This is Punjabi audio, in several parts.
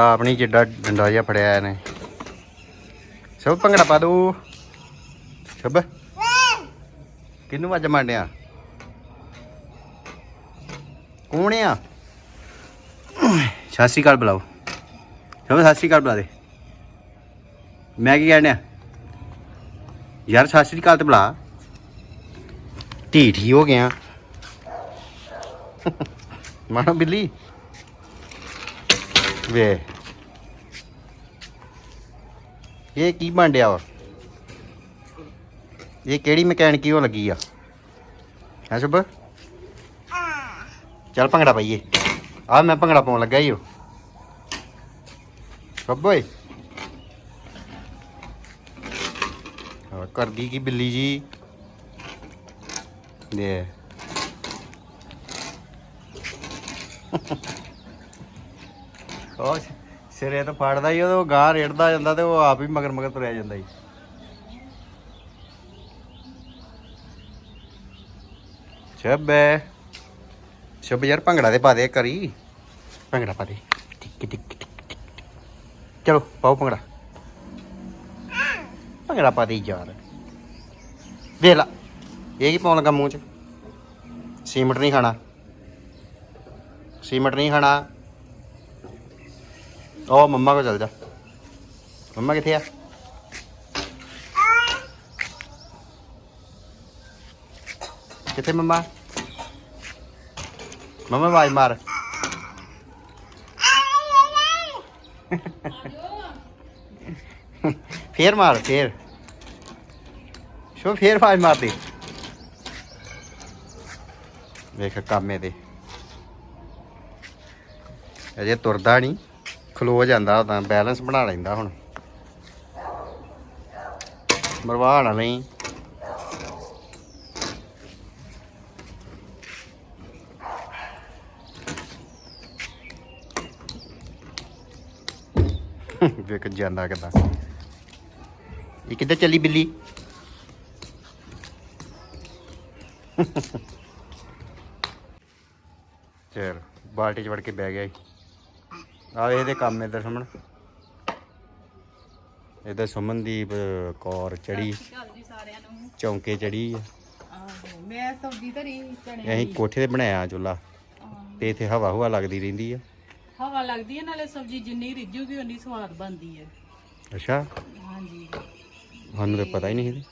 ਬੰਦਾ ਆਪਣੀ ਜਿੱਡਾ ਡੰਡਾ ਜਿਹਾ ਫੜਿਆ ਇਹਨੇ ਸਭ ਭੰਗੜਾ ਪਾ ਦੋ। ਸਭ। ਕਿੰਨੂੰ ਅੱਜ ਮੰਡਿਆ? ਕੌਣ ਆ? ਸਤਿ ਸ਼੍ਰੀ ਅਕਾਲ ਬੁਲਾਓ। ਸਭ, ਸਤਿ ਸ਼੍ਰੀ ਅਕਾਲ ਬੁਲਾ ਦੇ। ਮੈਂ ਕੀ ਕਹਿਣ ਡਿਆ? ਯਾਰ ਸਤਿ ਸ਼੍ਰੀ ਅਕਾਲ ਤੇ ਬੁਲਾ। ਢੀਠ ਹੀ ਹੋ ਗਿਆ। ਮਾਣਾ ਬਿੱਲੀ। ਵੇ। ਇਹ ਕੀ ਬੰਡਿਆ ਵਾ? ਇਹ ਕਿਹੜੀ ਮਕੈਨਿਕੀ ਹੋ ਲੱਗੀ ਆ? ਹੈ ਸ਼ੁਭ? ਚੱਲ ਭੰਗੜਾ ਪਾਈਏ। ਆ ਮੈਂ ਭੰਗੜਾ ਪਾਉਣ ਲੱਗਾ ਈ ਓ। ਸ਼ੁਭ ਓਏ। ਹਾਂ ਕਰਦੀ ਕੀ ਬਿੱਲੀ ਜੀ? ਦੇ ਉਹ ਸ- ਸਿਰੇ ਤੋਂ ਫੜਦਾ ਹੀ ਉਹ ਗਾਂ ਰੇੜਦਾ ਜਾਂਦਾ ਤੇ ਉਹ ਆਪ ਹੀ ਮਗਰ ਮਗਰ ਤੁਰਿਆ ਜਾਂਦਾ ਹੀ। ਸ਼ਬੇ ਸ਼ਬ ਯਾਰ ਭੰਗੜਾ ਦੇ ਪਾ ਦੇ ਕਰੀ ਭੰਗੜਾ ਪਾ ਦੇ। ਟਿਕ ਟਿਕ ਟਿਕ, ਟਿਕ। ਚਲੋ ਪਾਓ ਭੰਗੜਾ। ਭੰਗੜਾ ਪਾ ਦੇ ਯਾਰ। ਦੇ ਲਾ ਇਹ ਕੀ ਪਾਉਣ ਲੱਗਾ ਮੂੰਹ ਚ? ਸੀਮਟ ਨਹੀਂ ਖਾਣਾ। ਸੀਮਟ ਨਹੀਂ ਖਾਣਾ। ਉਹ ਮੰਮਾ ਕੋ ਚਲ ਜਾ। ਮੰਮਾ ਕਿੱਥੇ ਆ? ਕਿੱਥੇ ਮੰਮਾ? ਮੰਮਾ, ਆਵਾਜ਼ ਮਾਰ। ਫੇਰ ਮਾਰ, ਫੇਰ। ਸ਼ੋ, ਫੇਰ ਆਵਾਜ਼ ਮਾਰ ਦੇ ਵੇਖ, ਕਾਮੇ ਦੇ। ਅਜੇ ਤੁਰਦਾ ਨਹੀਂ। ਖਲੋ ਜਾਂਦਾ ਤਾਂ ਬੈਲੈਂਸ ਬਣਾ ਲੈਂਦਾ ਹੁਣ। ਮਰਵਾ ਨਾ ਨਹੀਂ ਵੇਖ ਜਾਂਦਾ ਕਿਦਾਂ। ਇਹ ਕਿੱਧਰ ਚੱਲੀ ਬਿੱਲੀ? ਚਲ, ਬਾਲਟੀ ਚ ਵੜ ਕੇ ਬਹਿ ਗਿਆ ਈ। ਆ ਇਹਦੇ ਕੰਮ ਇਧਰ ਸੁਮਨ ਇਹਦਾ ਸੁਮਨਦੀਪ ਕੌਰ ਚੜੀ ਚੌਂਕੇ ਚੜੀ ਆ। ਮੈਂ ਸਬਜ਼ੀ ਧਰੀ ਚਣੇ ਅਸੀਂ ਕੋਠੇ ਤੇ ਬਣਾਇਆ ਚੁੱਲਾ। ਤੇ ਇੱਥੇ ਹਵਾ ਹੁਵਾ ਲੱਗਦੀ ਰਹਿੰਦੀ ਆ। ਹਵਾ ਲੱਗਦੀ ਹੈ ਨਾਲੇ ਸਬਜ਼ੀ ਜਿੰਨੀ ਰਿੱਝੂਗੀ ਉਨੀ ਸਵਾਦ ਬਣਦੀ ਹੈ ਅੱਛਾ। ਹਾਂਜੀ। ਸਾਨੂੰ ਤਾਂ ਪਤਾ ਹੀ ਨਹੀਂ ਸੀ।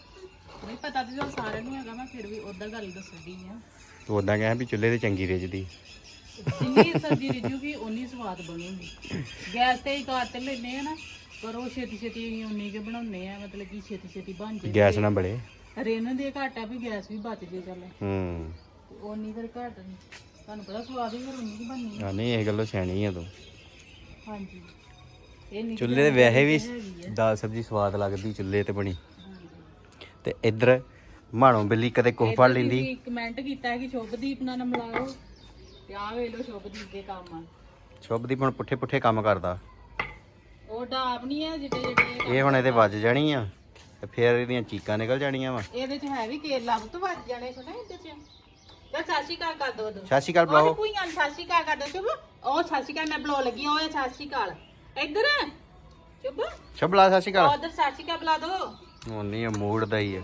ਨਹੀਂ ਪਤਾ ਤੇ ਸਾਰਿਆਂ ਨੂੰ ਹੈਗਾ ਮੈਂ ਫਿਰ ਵੀ ਉਦਾਂ ਗੱਲ ਦੱਸਦੀ ਆ। ਤੂੰ ਉਦਾਂ ਕਹਿਆ ਵੀ ਚੁੱਲ੍ਹੇ ਤੇ ਚੰਗੀ ਰਿੱਝਦੀ। ਜਿੰਨੀ ਸਬਜ਼ੀ ਰਿੱਝੂਗੀ ਉਨੀ ਸਵਾਦ ਬਣੂਗੀ। ਗੈਸ ਤੇ ਹੀ ਲੈਨੇ ਆ ਨਾ ਪਰ ਉਹ ਛੇਤੀ ਛੇਤੀ ਅਸੀਂ ਉਨੀ ਕੇ ਬਣਾਉਨੇ ਆ ਮਤਲਬ ਕਿ ਛੇਤੀ ਛੇਤੀ ਬਣ ਜੇ ਗੈਸ ਨਾ ਬਲੇ ਰੇਨ ਦੇ ਘਾਟਾ ਵੀ ਗੈਸ ਵੀ ਬਚ ਜੇ ਚੱਲ। ਹੂੰ। ਉਨੀ ਫਿਰ ਘੱਟ। ਤੁਹਾਨੂੰ ਪਤਾ ਸਵਾਦ ਵੀ ਫਿਰ ਉਨੀ ਕੀ ਬਣਨੀ ਆ। ਆ ਨਹੀਂ ਇਹ ਗੱਲੋਂ ਸਿਆਣੀ ਆ ਤੂੰ। ਹਾਂਜੀ। ਇਹ ਨਿੱਕੀ ਚੁੱਲ੍ਹੇ ਤੇ ਵੈਸੇ ਵੀ। ਦਾਲ ਸਬਜ਼ੀ ਸਵਾਦ ਲੱਗਦੀ ਚੁੱਲ੍ਹੇ ਤੇ ਬਣੀ। ਤੇ ਇੱਧਰ ਮਾਣੋ ਬਿੱਲੀ ਕਦੇ ਕੋਹ ਫੜ ਲੈਂਦੀ। ਤੁਸੀਂ ਕਮੈਂਟ ਕੀਤਾ ਹੈ ਕਿ ਸ਼ੁਭਦੀਪ ਨਾਲ ਨਾ ਮਿਲਾਓ। ਤੇ ਸ਼ੁਭਦੀਪ ਦੇ ਕੰਮ ਆ। ਸ਼ੁਭਦੀਪ ਹੁਣ ਪੁੱਠੇ ਪੁੱਠੇ ਕੰਮ ਕਰਦਾ। ਉਹ ਡਾਬ ਨਹੀਂ ਹੈ ਜਿੱਡੇ ਜਿੱਡੇ ਇਹ ਹੁਣ ਇਹਦੇ ਵੱਜ ਜਾਣੀ ਆ ਤੇ ਫੇਰ ਇਹਦੀਆਂ ਚੀਕਾਂ ਨਿਕਲ ਜਾਣੀਆਂ ਵਾ। ਇਹਦੇ ਚ ਹੈ ਵੀ ਕੇਲਾ ਤੋਂ ਵੱਜ ਜਾਣੇ ਸੁਣਾ ਇਹਦੇ ਚ। ਚੱਲ ਸਾਸੀ ਕਾ ਕਰ ਦੋ ਦੋ ਸਤਿ ਸ਼੍ਰੀ ਅਕਾਲ ਉਹ ਬੁਲਾਓ। ਭੂਈਆਂ ਨੂੰ ਸਤਿ ਸ਼੍ਰੀ ਅਕਾਲ ਕਰ ਦੋ ਸ਼ੁਭ ਉਹ ਸ਼੍ਰੀ ਅਕਾਲ ਮੈਂ ਬੁਲਾ ਲੱਗੀ ਉਹ ਸਤਿ ਸ਼੍ਰੀ ਅਕਾਲ। ਇੱਧਰ ਸ਼ੁਭ ਸ਼ਬਲਾ ਸਤਿ ਸ਼੍ਰੀ ਅਕਾਲ। ਉਧਰ ਸ਼੍ਰੀ ਅਕਾਲ ਬੁਲਾ ਦੋ। ਹੁਣ ਨਹੀਂ ਇਹ ਮੂਡ ਦਾ ਹੀ ਆ।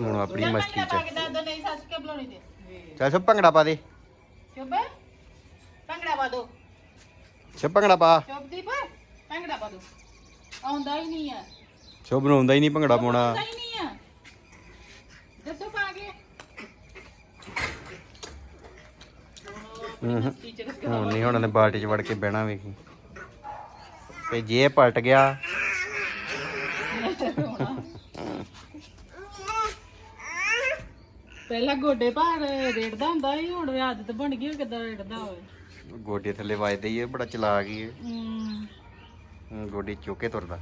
ਹੁਣ ਆਪਣੀ ਮਸਤੀ ਚ। ਨਹੀਂ ਬੁਲਾਉਣੀ ਤੇ। ਚੱਲ ਸ਼ੁਭ ਭੰਗੜਾ ਪਾ ਦੇ। ਸ਼ੁਭ ਭੰਗੜਾ ਪਾ ਦੋ। ਸ਼ੁਭ ਭੰਗੜਾ ਪਾ। ਸ਼ੁਭਦੀਪ ਭੰਗੜਾ ਪਾ ਦੋ। ਆਉਂਦਾ ਹੀ ਨਹੀਂ ਆ। ਸ਼ੁਭ ਨੂੰ ਆਉਂਦਾ ਹੀ ਨਹੀਂ ਭੰਗੜਾ ਪਾਉਣਾ। ਆਉਂਦਾ ਹੀ ਨਹੀਂ ਆ। ਦੱਸੋ ਪਾ ਕੇ। ਹੁਣ ਨਹੀਂ ਹੁਣ ਇਹਨੇ ਬਾਲਟੀ ਚ ਵੜ ਕੇ ਬਹਿਣਾ ਵੇਖੀ। ਤੇ ਜੇ ਪਲਟ ਗਿਆ। ਪਹਿਲਾਂ ਗੋਡੇ ਭਾਰ ਰੇੜਦਾ ਹੁੰਦਾ ਸੀ ਹੁਣ ਵੀ ਆਦਤ ਬਣ ਗਈ ਕਿਦਾਂ ਰੇੜਦਾ ਹੋਵੇ। ਗੋਡੇ ਥੱਲੇ ਵੱਜਦੇ ਹੀ ਇਹ ਬੜਾ ਚਲਾ ਗਈ ਇਹ ਹਮ, ਹੂੰ, ਗੋਡੀ ਚੁੱਕ ਕੇ ਤੁਰਦਾ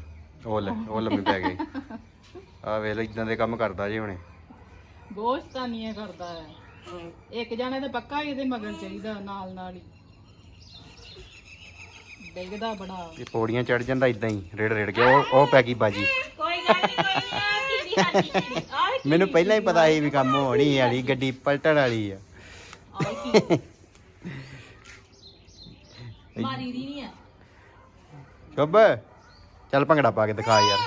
ਉਹ ਲੈ ਉਹ ਲੰਮੀ ਪੈ ਗਈ। ਆ ਵੇਖ ਲੋ ਇਦਾਂ ਦੇ ਕੰਮ ਕਰਦਾ ਜੀ ਹੁਣੇ। ਬਹੁਤ ਸ਼ਤਾਨੀਆਂ ਕਰਦਾ ਹੈ। ਇੱਕ ਜਾਣੇ ਤੇ ਪੱਕਾ ਹੀ ਇਹਦੇ ਮਗਰ ਚਾਹੀਦਾ ਨਾਲ ਨਾਲ ਹੀ। ਡਿੱਗਦਾ ਬੜਾ। ਇਹ ਪੌੜੀਆਂ ਚੜ ਜਾਂਦਾ ਇਦਾਂ ਹੀ ਰੇੜ ਰੇੜ ਕੇ ਉਹ ਉਹ ਪੈ ਗਈ ਬਾਜੀ। ਕੋਈ ਗੱਲ ਨਹੀਂ ਕੋਈ ਨਹੀਂ ਆਹ ਮੈਨੂੰ ਪਹਿਲਾਂ ਹੀ ਪਤਾ ਸੀ ਵੀ ਕੰਮ ਹੋਣੀ ਵਾਲੀ ਗੱਡੀ ਪਲਟਣ ਵਾਲੀ ਆ। ਆਹ ਕੀ? ਮਾਰੀ ਦੀ ਨਹੀਂ ਆ। ਸ਼ੁਭ ਚੱਲ ਭੰਗੜਾ ਪਾ ਕੇ ਦਿਖਾ ਯਾਰ।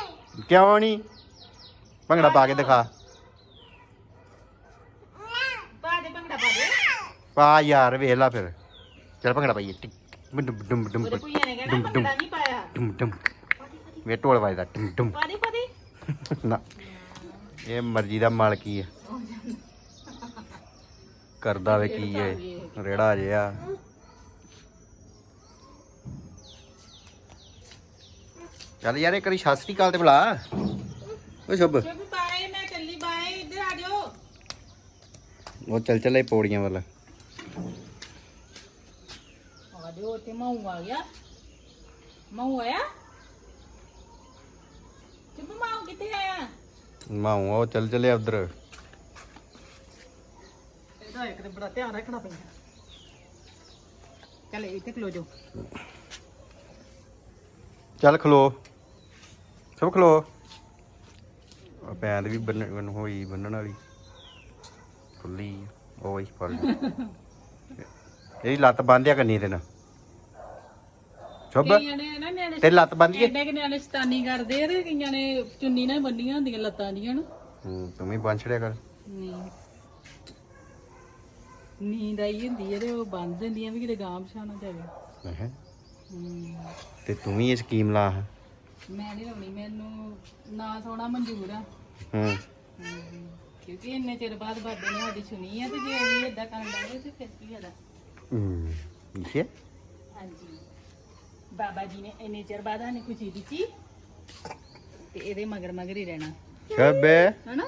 ਕਿਉਂ ਨਹੀਂ ਭੰਗੜਾ ਪਾ ਕੇ ਦਿਖਾ। ਪਾ ਦੇ ਭੰਗੜਾ ਪਾ ਦੇ। ਪਾ ਯਾਰ ਵੇਖ ਲਾ ਫਿਰ। ਚੱਲ ਭੰਗੜਾ ਪਾਈਏ। ਟਿਕ ਡੁਮ ਡੁਮ ਡੁਮ ਉਹਦੇ ਭੁਈਆ ਨੇ ਕਹਿਣਾ ਭੰਗੜਾ ਨਹੀਂ ਪਾਇਆ। ਡੁਮ ਡੁਮ। ਵੇ ਢੋਲ ਵੱਜਦਾ ਡੁਮ ਡੁਮ। ਪਾ ਦੇ ਪਾ ਦੇ। ਨਾ। ਇਹ ਮਰਜ਼ੀ ਦਾ ਮਾਲਕੀ ਆ। ਕਰਦਾ ਵੇ ਕੀ ਏ? ਰੇੜਾ ਜਿਆ ਚੱਲ ਯਾਰ ਇੱਕ ਵਾਰੀ ਸਤਿ ਸ੍ਰੀ ਅਕਾਲ ਤੇ ਬੁਲਾ। ਓ ਸ਼ੁਭ। ਸ਼ੁਭ ਬਾਏ ਮੈਂ ਚੱਲੀ ਬਾਏ ਇੱਧਰ ਆ ਜਾਓ। ਉਹ ਚੱਲ ਚੱਲੇ ਪੌੜੀਆਂ ਵੱਲ। ਆ ਜਾਓ ਤੇ ਮਾਊ ਆ ਗਿਆ। ਮਾਊ ਆਇਆ? ਸ਼ੁਭ ਮਾਊ ਕਿੱਥੇ ਆਇਆ? ਮਾਉ ਉਹ ਚੱਲ ਚੱਲੇ ਉਧਰ। ਇਹਦਾ ਇੱਕ ਤੇ ਬੜਾ ਧਿਆਨ ਰੱਖਣਾ ਪੈਂਦਾ। ਚੱਲ ਇੱਥੇ ਖਲੋ ਜਾਓ। ਚੱਲ ਖਲੋ। ਸਭ ਖਲੋ। ਆ ਪੈਂਦ ਵੀ ਬੰਨ ਬੰਨ ਹੋਈ ਬੰਨਣ ਵਾਲੀ। ਖੁੱਲੀ ਉਹ ਹੀ ਫੜ ਲਈ ਇਹਦੀ ਲੱਤ ਬੰਨ੍ਹਿਆ ਕੰਨੀ ਤੇ ਨਾ ਸ਼ੁਭ? ਕਈਆਂ ਨੇ ਨਾ ਨਿਆਣੇ ਤੇਰੀ ਲੱਤ ਬੰਨ੍ਹੀਏ ਐਡੇ ਕਿ ਨਿਆਣੇ ਸ਼ਤਾਨੀ ਕਰਦੇ ਆ ਤੇ ਕਈਆਂ ਨੇ ਚੁੰਨੀ ਨਾਲ ਬੰਨੀਆਂ ਹੁੰਦੀਆਂ ਲੱਤਾਂ ਦੀਆਂ ਨਾ। ਹੂੰ ਤੂੰ ਵੀ ਬੰਨ ਛੜਿਆ ਕਰ। ਨੀਂਦ ਨੀਂਦ ਆਈ ਹੁੰਦੀ ਹੈ ਤੇ ਉਹ ਬੰਦ ਦਿੰਦੀਆਂ ਵੀ ਕਿਤੇ ਗਾਂ ਪਛਾਣਾ ਜਾਵੇ। ਮੈਂ ਕਿਹਾ, ਹਮ, ਤੇ ਤੂੰ ਵੀ ਇਹ ਸਕੀਮ ਲਾ। ਹਾਂ। ਮੈਂ ਨਹੀਂ ਲਾਉਣੀ ਮੈਨੂੰ ਨਾ ਸੋਣਾ ਮਨਜ਼ੂਰ ਆ। ਹੂੰ। ਹਮ, ਕਿਉਂਕਿ ਇੰਨੇ ਚਿਰ ਬਾਅਦ ਬਾਬੇ ਨੇ ਸਾਡੀ ਸੁਣੀ ਆ ਤੇ ਜੇ ਅਸੀਂ ਏਦਾਂ ਕਰਨ ਲੱਗੇ ਤੇ ਫਿਰ ਕੀ ਹੋਦਾ ਹੂੰ ਇਹ ਹਾਂਜੀ। ਬਾਬਾ ਜੀ ਨੇ ਇੰਨੇ ਚਿਰ ਬਾਅਦ ਸਾਨੂੰ ਖੁਸ਼ੀ ਦਿੱਤੀ ਤੇ ਇਹਦੇ ਮਗਰ ਮਗਰ ਹੀ ਰਹਿਣਾ। ਸ਼ੁਭ ਹਨਾ?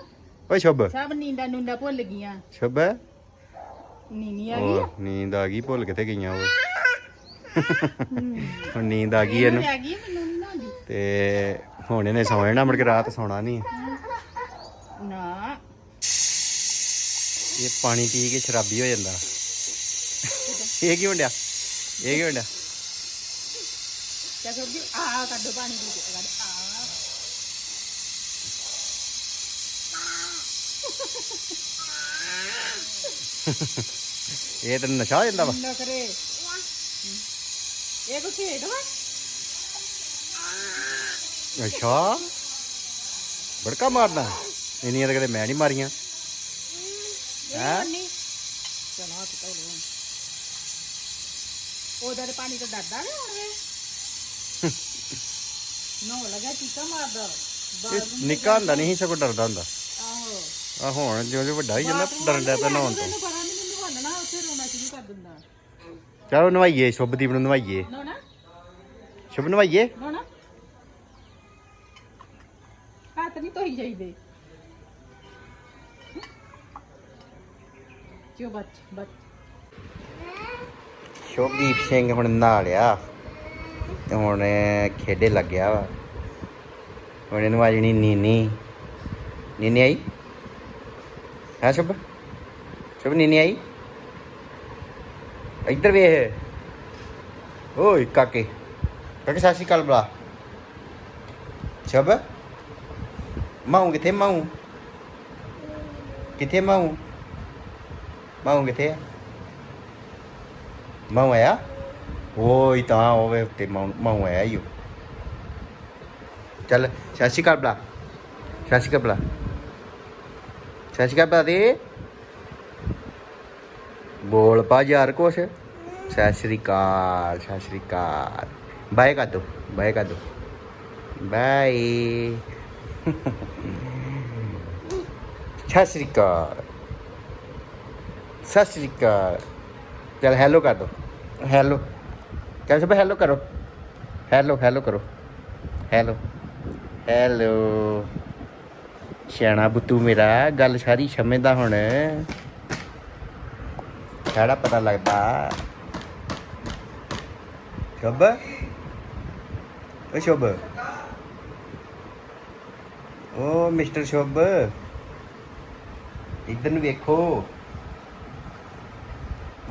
ਓਏ ਸ਼ੁਭ। ਸਭ ਨੀਂਦਾਂ ਨੂੰਦਾਂ ਭੁੱਲ ਗਈਆਂ। ਸ਼ੁਭ ਨੀਨੀ ਆ ਗਈ ਆ। ਉਹ ਨੀਂਦ ਆ ਗਈ ਭੁੱਲ ਕਿੱਥੇ ਗਈਆਂ ਉਹ ਹੁਣ ਨੀਂਦ ਆ ਗਈ ਇਹਨੂੰ। ਆ ਗਈ ਮੈਨੂੰ ਨਹੀਂ ਆਉਂਦੀ। ਤੇ ਹੁਣ ਇਹਨੇ ਸੌਂ ਜਾਣਾ ਮੁੜ ਕੇ ਰਾਤ ਸੌਣਾ ਨਹੀਂ। ਨਾ। ਇਹ ਪਾਣੀ ਪੀ ਕੇ ਸ਼ਰਾਬੀ ਹੋ ਜਾਂਦਾ। ਇਹ ਕੀ ਹੁੰਦਿਆ ਇਹ ਕੀ ਹੁੰਦਿਆ ਕਿਆ ਸਬਜੀ ਆ ਕੱਢੋ ਪਾਣੀ ਪੀ ਕੇ ਕੱਢ ਆ। ਇਹ ਤਾਂ ਨਸ਼ਾ ਹੋ ਜਾਂਦਾ ਵਾ। ਨਖਰੇ। ਇਹ ਕੋ ਖੇਡ ਵਾ? ਅੱਛਾ। ਬੜਕਾ ਮਾਰਦਾ ਇੰਨੀਆਂ ਤਾਂ ਕਦੇ ਮੈਂ ਨਹੀਂ ਮਾਰੀਆਂ। ਹੈਂ? ਚਲੋ ਲਓ ਉਹਦਾ ਤੇ ਪਾਣੀ ਤੋਂ ਡਰਦਾ ਨਹੀਂ ਹੁਣ ਵੇ ਨੋ ਲਗਾ ਚੀਕਾ ਮਾਰਦਾ। ਇਹ ਨਿੱਕਾ ਹੁੰਦਾ ਨਹੀਂ ਸੀ ਸਗੋਂ ਡਰਦਾ ਹੁੰਦਾ। ਆਹੋ। ਆ ਹੁਣ ਜਿਉਂ ਜਿਉਂ ਵੱਡਾ ਹੀ ਜਾਂਦਾ ਡਰਨ ਡਿਆ ਪਿਆ ਨਹਾਉਣ ਤੋਂ। ਤੈਨੂੰ ਪਤਾ ਨਹੀਂ ਮੈਨੂੰ ਨਵਾਉਣਾ ਉੱਥੇ ਰੋਣਾ ਸ਼ੁਰੂ ਕਰ ਦਿੰਦਾ। ਚਲੋ ਨਵਾਈਏ ਸ਼ੁਭਦੀਪ ਨੂੰ ਨਵਾਈਏ। ਸ਼ੁਭ ਨਵਾਈਏ? ਨੋ ਨਾ ਹੱਥ ਨਹੀਂ ਧੋਈ ਜਾਈਦੇ। ਕਿਉਂ ਬੱਚ ਬੱਚ? ਸ਼ੁਭਦੀਪ ਸਿੰਘ ਹੁਣ ਨਹਾ ਲਿਆ। ਤੇ ਹੁਣ ਖੇਡੇ ਲੱਗਿਆ ਵਾ। ਹੁਣ ਇਹਨੂੰ ਆਜਣੀ ਨੀਨੀ। ਨੀਨੀ ਆਈ? ਹਾਂ ਸ਼ੁਭ? ਸ਼ੁਭ, ਨੀਨੀ ਆਈ? ਇੱਧਰ ਵੇਖ। ਓਏ ਕਾਕੇ। ਕਾਕੇ, ਸਤਿ ਸ਼੍ਰੀ ਅਕਾਲ ਬਲਾ ਸ਼ੁਭ? ਮਾਉ ਕਿੱਥੇ ਮਾਉ ਕਿੱਥੇ ਮਾਉ ਮਾਉ ਕਿੱਥੇ ਆ? ਮਾਉ ਆਇਆ? ਓਏ ਤਾਂ ਹੋਵੇ ਉੱਤੇ ਮਾਉ ਮਾਉ ਆਇਆ ਈ ਚੱਲ ਸਤਿ ਸ਼੍ਰੀ ਅਕਾਲ ਬਲਾ ਸਤਿ ਸ਼੍ਰੀ ਅਕਾਲ ਬਲਾ ਸਤਿ ਸ਼੍ਰੀ ਅਕਾਲ ਬਲਾ ਦੇ ਬੋਲ ਪਾ ਯਾਰ ਕੁਛ ਸਤਿ ਸ਼੍ਰੀ ਅਕਾਲ ਸਤਿ ਸ਼੍ਰੀ ਅਕਾਲ ਬਾਏ ਕਰ ਦੋ ਬਾਏ ਕਰ ਦੋ ਬਾਏ ਸਤਿ ਸ਼੍ਰੀ ਅਕਾਲ ਸਤਿ ਸ਼੍ਰੀ ਅਕਾਲ ਚਲ ਹੈਲੋ ਕਰ ਦੋ ਹੈਲੋ ਚੱਲ ਸਭ ਹੈਲੋ ਕਰੋ ਹੈਲੋ ਹੈਲੋ ਕਰੋ ਹੈਲੋ ਹੈਲੋ ਸਿਆਣਾ ਬੁੱਤੂ ਮੇਰਾ, ਗੱਲ ਸਾਰੀ ਸਮਝਦਾ ਹੁਣ। ਸਾਡਾ ਪਤਾ ਲੱਗਦਾ। ਸ਼ੁਭ? ਓ ਸ਼ੁਭ। ਓ ਮਿਸਟਰ ਸ਼ੁਭ। ਇੱਧਰ ਨੂੰ ਵੇਖੋ।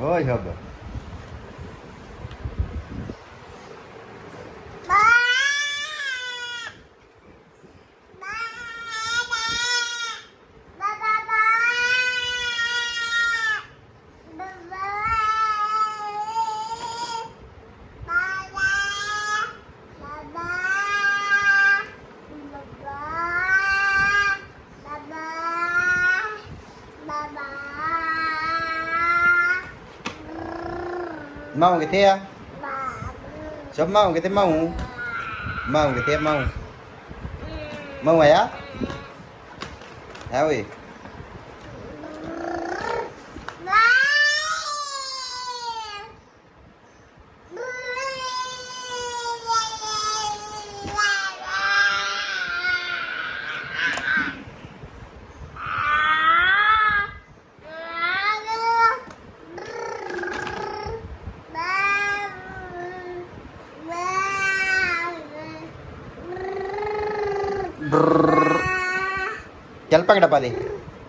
ਓ ਸ਼ੁਭ। mau cái thế vâng. sớm mau cái thế mau mau cái thế mau mau mày á? Hả ơi ਚੱਲ ਭੰਗੜਾ ਪਾ ਦੇ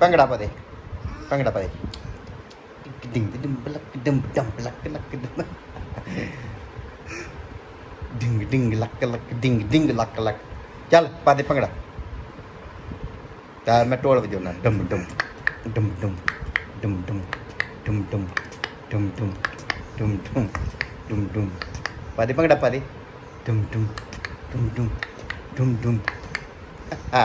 ਭੰਗੜਾ ਪਾ ਦੇ ਭੰਗੜਾ ਪਾ ਦੇ ਡਿੰਗ ਡਿੰਗ ਬਲਕ ਡੰਬ ਡੰਬ ਲੱਕ ਲੱਕ ਡੰਬ ਡਿੰਗ ਡਿੰਗ ਲੱਕ ਲੱਕ ਡਿੰਗ ਡਿੰਗ ਲੱਕ ਲੱਕ ਚੱਲ ਪਾ ਦੇ ਭੰਗੜਾ ਤਾਂ ਮੈਂ ਢੋਲ ਵਜਾਉਣਾ ਡੰਬ ਡੰਬ ਡੰਬ ਡੰਬ ਡੰਬ ਡੰਬ ਡੰਬ ਡੰਬ ਡੰਬ ਡੰਬ ਡੰਬ ਡੰਬ ਡੰਬ ਡੰਬ ਪਾ ਦੇ ਭੰਗੜਾ ਪਾ ਦੇ ਡੰਬ ਡੰਬ ਡੰਬ ਡੰਬ ਡੰਬ ਡੰਬ ਆ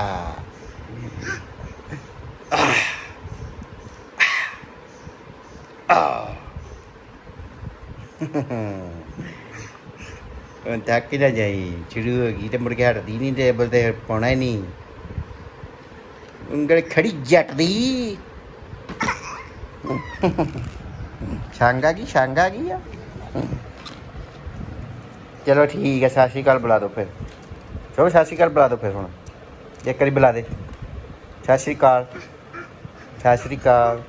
ਹੁਣ ਨਾ ਜਾਈ ਸ਼ੁਰੂ ਹੋ ਗਈ ਤੇ ਮੁੜ ਕੇ ਹਟਦੀ ਨਹੀਂ ਟੇਬਲ ਤੇ ਪਾਉਣਾ ਹੀ ਨਹੀਂ ਉਂਗਲ ਖੜੀ ਜੱਟ ਦੀ। ਛਾਂਗਾ ਕੀ ਛਾਂਗਾ ਕੀ ਆ? ਚਲੋ ਠੀਕ ਹੈ ਸਤਿ ਸ਼੍ਰੀ ਅਕਾਲ, ਬੁਲਾ ਦਿਓ ਫਿਰ। ਚਲੋ ਸਤਿ ਸ਼੍ਰੀ ਅਕਾਲ, ਬੁਲਾ ਦਿਓ ਫਿਰ ਹੁਣ। ਇੱਕ ਵਾਰੀ ਬੁਲਾ ਦੇ। ਸਤਿ ਸ਼੍ਰੀ ਅਕਾਲ। ਸਤਿ ਸ਼੍ਰੀ ਅਕਾਲ।